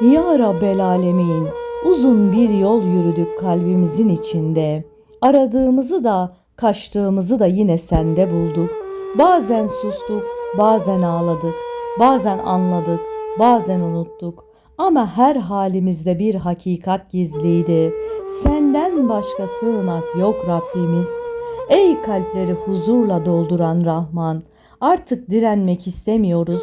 Ya Rabbel Alemin, uzun bir yol yürüdük kalbimizin içinde. Aradığımızı da, kaçtığımızı da yine sende bulduk. Bazen sustuk, bazen ağladık, bazen anladık, bazen unuttuk. Ama her halimizde bir hakikat gizliydi. Senden başka sığınak yok Rabbimiz. Ey kalpleri huzurla dolduran Rahman, artık direnmek istemiyoruz.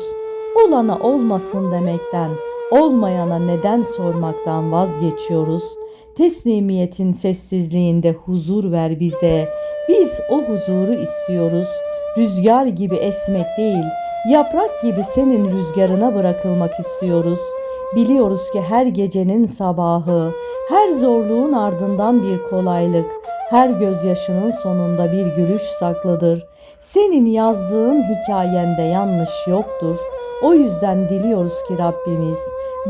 Olana olmasın demekten, olmayana neden sormaktan vazgeçiyoruz. Teslimiyetin sessizliğinde huzur ver bize. Biz o huzuru istiyoruz. Rüzgar gibi esmek değil, yaprak gibi senin rüzgarına bırakılmak istiyoruz. Biliyoruz ki her gecenin sabahı, her zorluğun ardından bir kolaylık, her gözyaşının sonunda bir gülüş saklıdır. Senin yazdığın hikayende yanlış yoktur. O yüzden diliyoruz ki Rabbimiz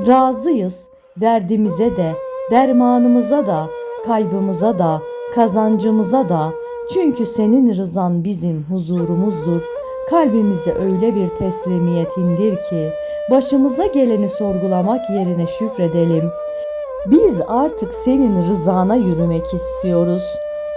razıyız derdimize de, dermanımıza da, kaybımıza da, kazancımıza da. Çünkü senin rızan bizim huzurumuzdur. Kalbimize öyle bir teslimiyet indir ki başımıza geleni sorgulamak yerine şükredelim. Biz artık senin rızana yürümek istiyoruz.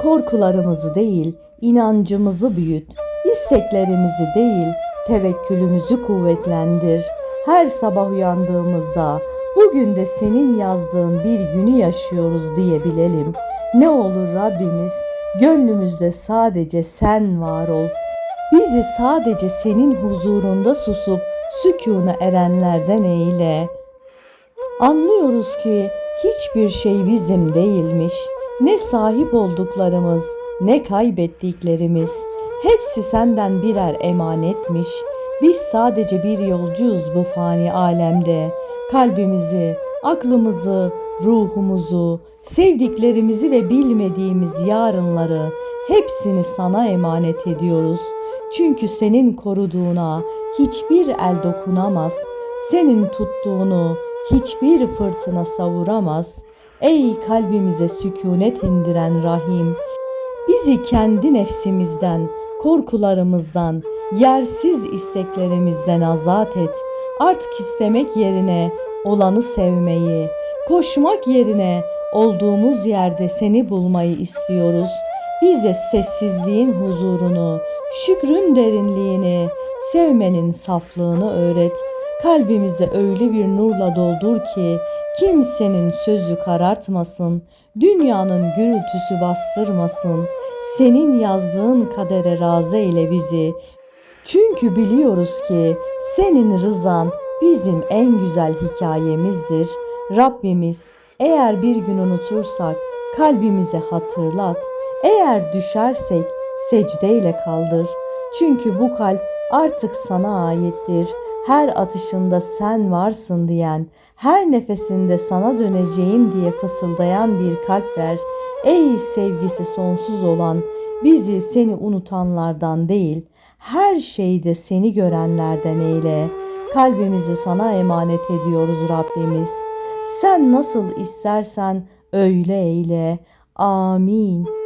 Korkularımızı değil, inancımızı büyüt. İsteklerimizi değil, tevekkülümüzü kuvvetlendir. Her sabah uyandığımızda bugün de senin yazdığın bir günü yaşıyoruz diye bilelim. Ne olur Rabbimiz gönlümüzde sadece sen var ol. Bizi sadece senin huzurunda susup sükûna erenlerden eyle. Anlıyoruz ki hiçbir şey bizim değilmiş. Ne sahip olduklarımız, ne kaybettiklerimiz. Hepsi senden birer emanetmiş. Biz sadece bir yolcuyuz bu fani alemde. Kalbimizi, aklımızı, ruhumuzu, sevdiklerimizi ve bilmediğimiz yarınları hepsini sana emanet ediyoruz. Çünkü senin koruduğuna hiçbir el dokunamaz. Senin tuttuğunu hiçbir fırtına savuramaz. Ey kalbimize sükunet indiren Rahim, bizi kendi nefsimizden, korkularımızdan, yersiz isteklerimizden azat et. Artık istemek yerine olanı sevmeyi, koşmak yerine olduğumuz yerde seni bulmayı istiyoruz. Bize sessizliğin huzurunu, şükrün derinliğini, sevmenin saflığını öğret. Kalbimize öyle bir nurla doldur ki kimsenin sözü karartmasın, dünyanın gürültüsü bastırmasın. Senin yazdığın kadere razı eyle bizi. Çünkü biliyoruz ki senin rızan bizim en güzel hikayemizdir. Rabbimiz eğer bir gün unutursak kalbimize hatırlat. Eğer düşersek secdeyle kaldır. Çünkü bu kalp artık sana aittir. Her atışında sen varsın diyen, her nefesinde sana döneceğim diye fısıldayan bir kalp ver. Ey sevgisi sonsuz olan, bizi seni unutanlardan değil, her şeyde seni görenlerden eyle. Kalbimizi sana emanet ediyoruz Rabbimiz. Sen nasıl istersen öyle eyle. Amin.